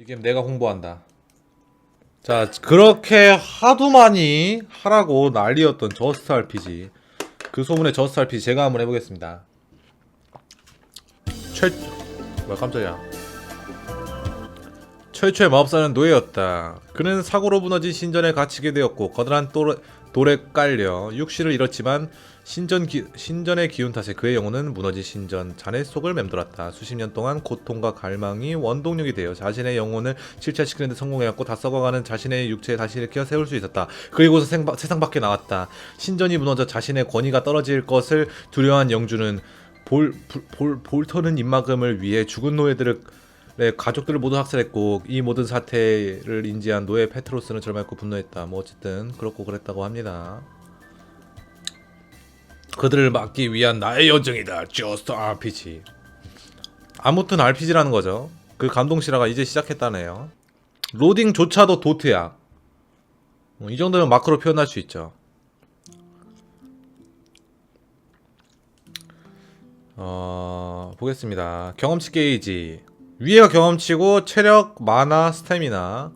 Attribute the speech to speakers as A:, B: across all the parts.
A: 이 게임 내가 홍보한다. 자, 그렇게 하도 많이 하라고 난리였던 저스트 RPG. 그 소문의 저스트 RPG 제가 한번 해보겠습니다. 최... 뭐야 깜짝이야. 최초의 마법사는 노예였다. 그는 사고로 무너진 신전에 갇히게 되었고 거대한 돌, 돌에 깔려 육신을 잃었지만 신전 기, 신전의 기운 탓에 그의 영혼은 무너진 신전 잔해 속을 맴돌았다. 수십 년 동안 고통과 갈망이 원동력이 되어 자신의 영혼을 실체시키는 데 성공해왔고 다 썩어가는 자신의 육체에 다시 일으켜 세울 수 있었다. 그리고서 생바, 세상 밖에 나왔다. 신전이 무너져 자신의 권위가 떨어질 것을 두려워한 영주는 볼, 볼, 볼, 볼터는 입막음을 위해 죽은 노예들을 네, 가족들을 모두 학살했고 이 모든 사태를 인지한 노예 페트로스는 절망했고 분노했다. 뭐 어쨌든 그렇고 그랬다고 합니다. 그들을 막기 위한 나의 여정이다. Just RPG. 아무튼 RPG라는 거죠. 그 감동 실화가 이제 시작했다네요. 로딩조차도 도트야. 어, 이 정도면 마크로 표현할 수 있죠. 어, 보겠습니다. 경험치 게이지. 위에가 경험치고 체력, 마나, 스태미나.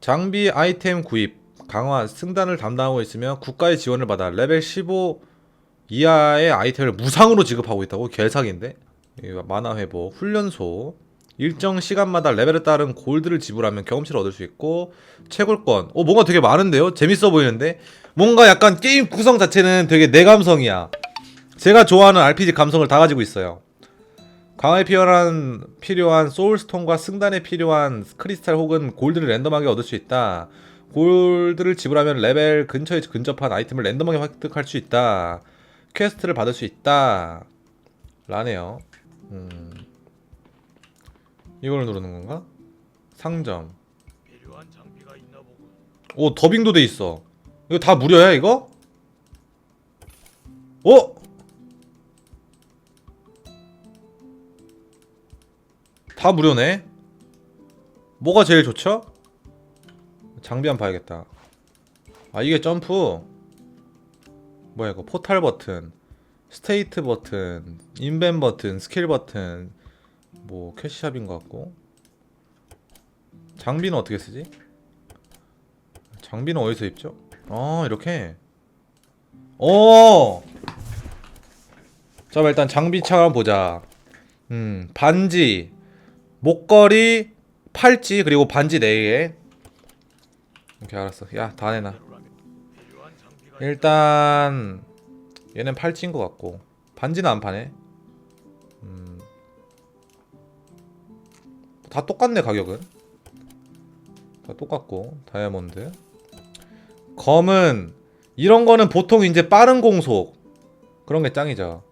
A: 장비, 아이템 구입, 강화, 승단을 담당하고 있으며 국가의 지원을 받아 레벨 15 이하의 아이템을 무상으로 지급하고 있다고 개사기인데. 마나 회복, 훈련소. 일정 시간마다 레벨에 따른 골드를 지불하면 경험치를 얻을 수 있고 채굴권. 어 뭔가 되게 많은데요? 재밌어 보이는데 뭔가 약간 게임 구성 자체는 되게 내 감성이야. 제가 좋아하는 RPG 감성을 다 가지고 있어요. 강화에 필요한 필요한 소울스톤과 승단에 필요한 크리스탈 혹은 골드를 랜덤하게 얻을 수 있다. 골드를 지불하면 레벨 근처에 근접한 아이템을 랜덤하게 획득할 수 있다. 퀘스트를 받을 수 있다. 라네요. 음. 이걸 누르는 건가? 상점. 오 더빙도 돼 있어. 이거 다 무료야 이거? 어? 다 무료네. 뭐가 제일 좋죠? 장비 한번 봐야겠다. 아 이게 점프. 뭐야 이거 포탈 버튼, 스테이트 버튼, 인벤 버튼, 스킬 버튼, 뭐 캐시샵인 것 같고. 장비는 어떻게 쓰지? 장비는 어디서 입죠? 아 이렇게 오! 자 일단 장비창 한번 보자 음 반지 목걸이 팔찌 그리고 반지 4개. 오케이 알았어. 야 다 내놔. 일단 얘는 팔찌인 것 같고. 반지는 안 파네. 음. 다 똑같네 가격은. 다 똑같고 다이아몬드. 검은 이런 거는 보통 이제 빠른 공속. 그런 게 짱이죠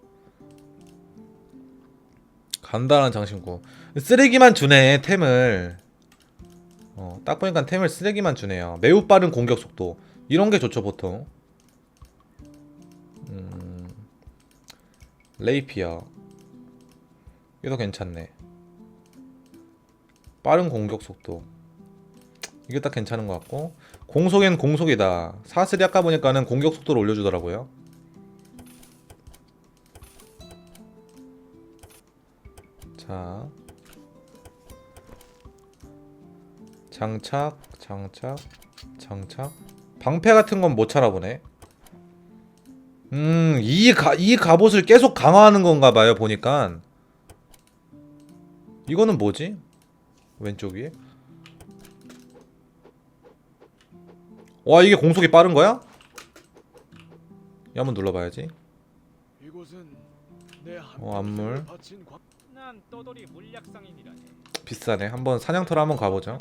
A: 간단한 장신구. 쓰레기만 주네 템을. 어, 딱 보니까 템을 쓰레기만 주네요. 매우 빠른 공격 속도. 이런 게 좋죠 보통. 음, 레이피어. 이거 괜찮네. 빠른 공격 속도. 이게 딱 괜찮은 것 같고. 공속엔 공속이다. 사슬이 아까 보니까는 공격 속도를 올려주더라고요 장착 장착 장착 방패 같은 건 못 찾아보네 음, 이, 가, 이 갑옷을 계속 강화하는 건가 봐요, 보니까. 이거는 뭐지? 왼쪽 위에? 와, 이게 공속이 빠른 거야? 이 한번 눌러봐야지. 어, 안물. 비싸네. 한번 사냥터로 한번 가보죠.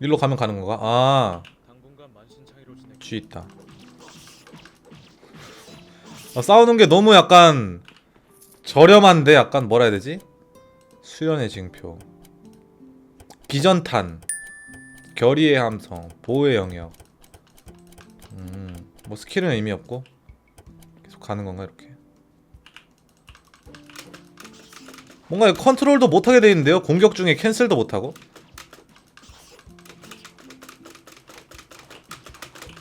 A: 일로 가면 가는 건가? 아. 쥐 있다. 아, 싸우는 게 너무 약간 저렴한데 약간 뭐라 해야 되지? 수련의 징표 비전탄 결의의 함성 보호의 영역 음 뭐 스킬은 의미 없고 계속 가는 건가 이렇게 뭔가 컨트롤도 못하게 돼 있는데요 공격 중에 캔슬도 못하고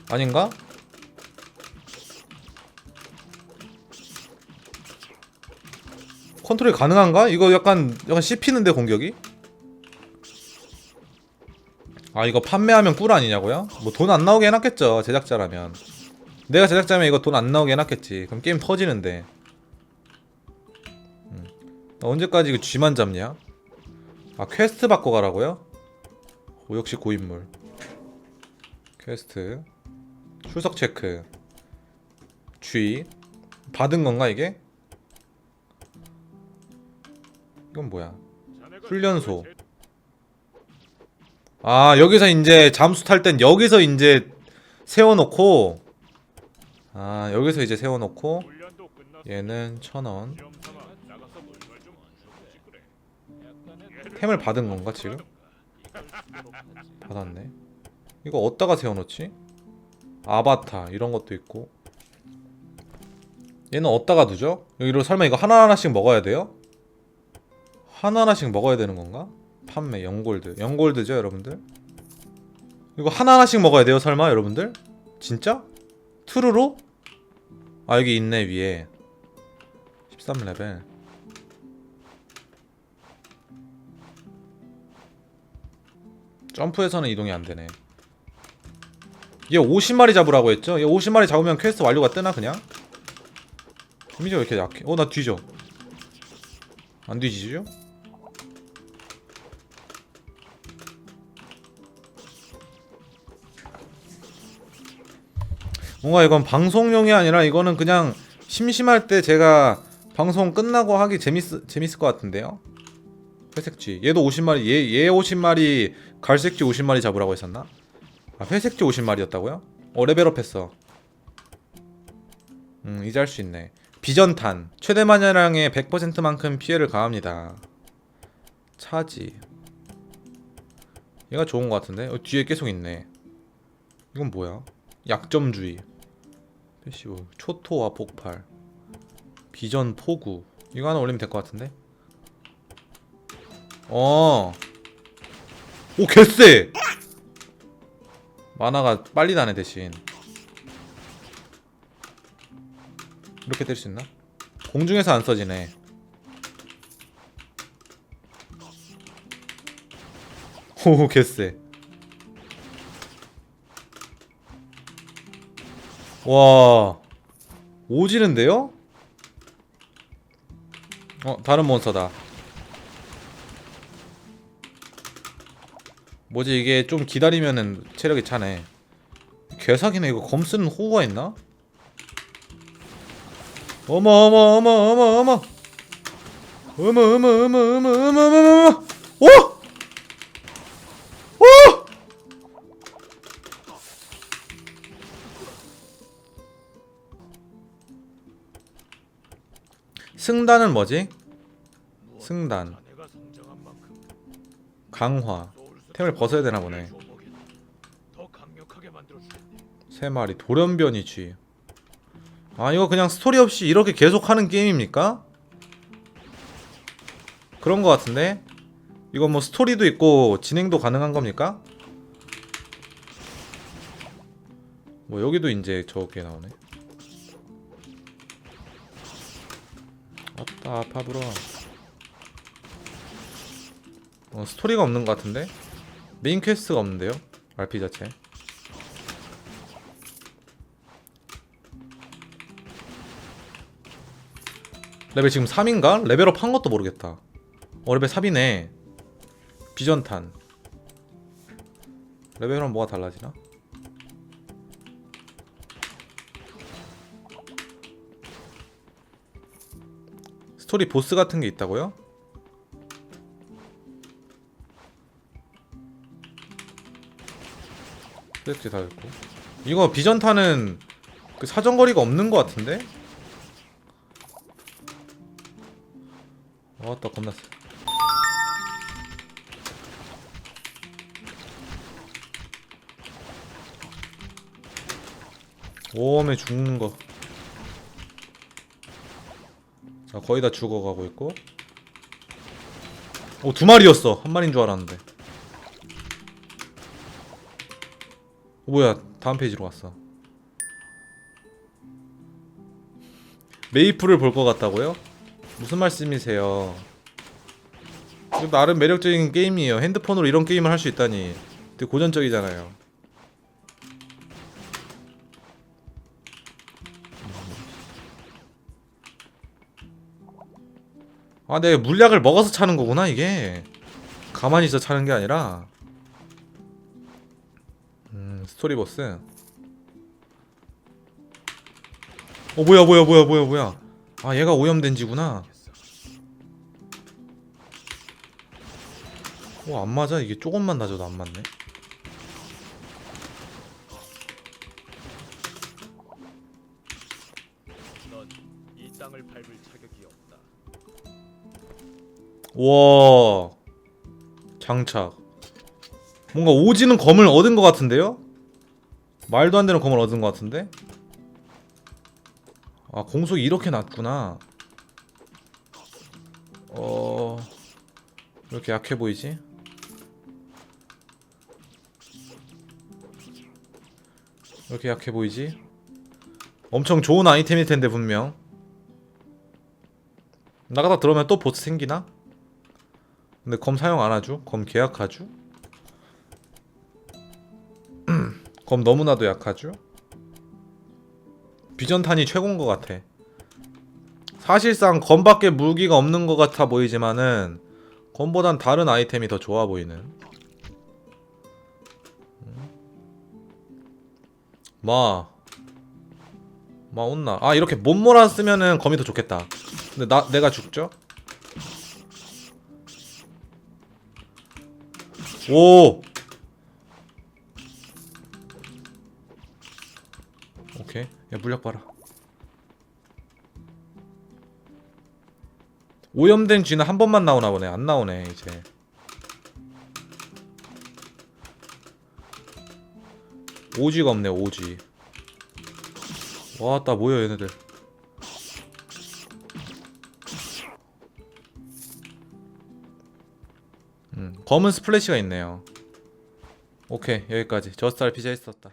A: 아닌가? 컨트롤이 가능한가? 이거 약간 약간 씹히는데 공격이? 아 이거 판매하면 꿀 아니냐고요? 뭐 돈 안 나오게 해놨겠죠 제작자라면 내가 제작자면 이거 돈 안 나오게 해놨겠지 그럼 게임 터지는데 음. 나 언제까지 이거 쥐만 잡냐? 아 퀘스트 받고 가라고요? 오, 역시 고인물 퀘스트 출석 체크 G 받은 건가 이게? 이건 뭐야? 훈련소. 아 여기서 이제 잠수 탈 땐 여기서 이제 세워놓고 아 여기서 이제 세워놓고. 얘는 천원 템을 받은 건가 지금? 받았네 이거 어디다가 세워놓지? 아바타 이런 것도 있고 얘는 어디다가 두죠? 여기로 설마 이거 하나하나씩 먹어야 돼요? 하나하나씩 먹어야 되는 건가? 판매 0골드 0골드죠 여러분들? 이거 하나하나씩 먹어야 돼요 설마 여러분들? 진짜? 트루로? 아 여기 있네 위에 13레벨 점프해서는 이동이 안 되네. 얘 50마리 잡으라고 했죠? 얘 50마리 잡으면 퀘스트 완료가 뜨나 그냥? 데미지가 왜 이렇게 약해? 어 나 뒤져. 안 뒤지죠? 뭔가 이건 방송용이 아니라 이거는 그냥 심심할 때 제가 방송 끝나고 하기 재밌 재밌을 것 같은데요? 회색쥐 얘도 50마리 얘, 얘 50마리 갈색쥐 50마리 잡으라고 했었나? 아 회색쥐 50마리였다고요? 어 레벨업 했어 음 이제 할 수 있네 비전탄 최대 마녀량의 100%만큼 피해를 가합니다 차지 얘가 좋은 것 같은데? 어, 뒤에 계속 있네 이건 뭐야? 약점주의 패시브 초토화 폭발 비전 포구 이거 하나 올리면 될 것 같은데? 어. 오 개쎄. 만화가 빨리 나네 대신. 이렇게 뗄 수 있나? 공중에서 안 써지네. 오 개쎄. 와. 오지는데요? 어 다른 몬스터다. 뭐지 이게 좀 기다리면은 체력이 차네 개사기네 이거 검 쓰는 호구가 있나? 어머 어머 어머 어머 어머 어머 어머 어머 어머 어머 어머 어머 오! 오! 승단은 뭐지? 승단. 강화 템을 벗어야 되나 보네. 세 마리 돌연변이 쥐. 아 이거 그냥 스토리 없이 이렇게 계속 하는 게임입니까? 그런 거 같은데 이거 뭐 스토리도 있고 진행도 가능한 겁니까? 뭐 여기도 이제 저게 나오네. 아따 아파 불어. 어 스토리가 없는 것 같은데 메인 퀘스트가 없는데요 RP 자체. 레벨 지금 3인가? 레벨업 한 것도 모르겠다. 어 레벨 3이네. 비전탄. 레벨은 뭐가 달라지나? 스토리 보스 같은 게 있다고요? 스트레치 다 됐고. 이거 비전탄은 그 사정거리가 없는 것 같은데? 아따 겁났어. 오메 죽는 거. 자, 거의 다 죽어가고 있고. 오 두 마리였어. 한 마리인 줄 알았는데 뭐야 다음 페이지로 갔어 메이플을 볼 것 같다고요? 무슨 말씀이세요? 나름 매력적인 게임이에요. 핸드폰으로 이런 게임을 할 수 있다니. 되게 고전적이잖아요. 아, 내가 물약을 먹어서 차는 거구나, 이게. 가만히 있어 차는 게 아니라. 음, 스토리 보스. 어, 뭐야, 뭐야, 뭐야, 뭐야, 뭐야. 아, 얘가 오염된 지구나. 어, 안 맞아. 이게 조금만 낮아도 안 맞네.
B: 넌이 땅을 밟을 자격이 없다.
A: 와 장착 뭔가 오지는 검을 얻은 것 같은데요? 말도 안 되는 검을 얻은 것 같은데? 아 공속이 이렇게 낮구나 어... 왜 이렇게 약해 보이지? 왜 이렇게 약해 보이지? 엄청 좋은 아이템일 텐데 분명 나가다 들어오면 또 보스 생기나? 근데 검 사용 안 하죠? 검 계약하죠? 검 너무나도 약하죠? 비전탄이 최고인 것 같아. 사실상 검밖에 무기가 없는 것 같아 보이지만은 검보단 다른 아이템이 더 좋아 보이는. 음. 마. 마 온나. 아 이렇게 못 몰아 쓰면은 검이 더 좋겠다. 근데 나 내가 죽죠? 오. 야 물약 봐라. 오염된 쥐는 한 번만 나오나 보네. 안 나오네 이제. 오지가 없네 오지. 와따 뭐야 얘네들. 음, 검은 스플래시가 있네요. 오케이 여기까지 저스트 RPG 했었다.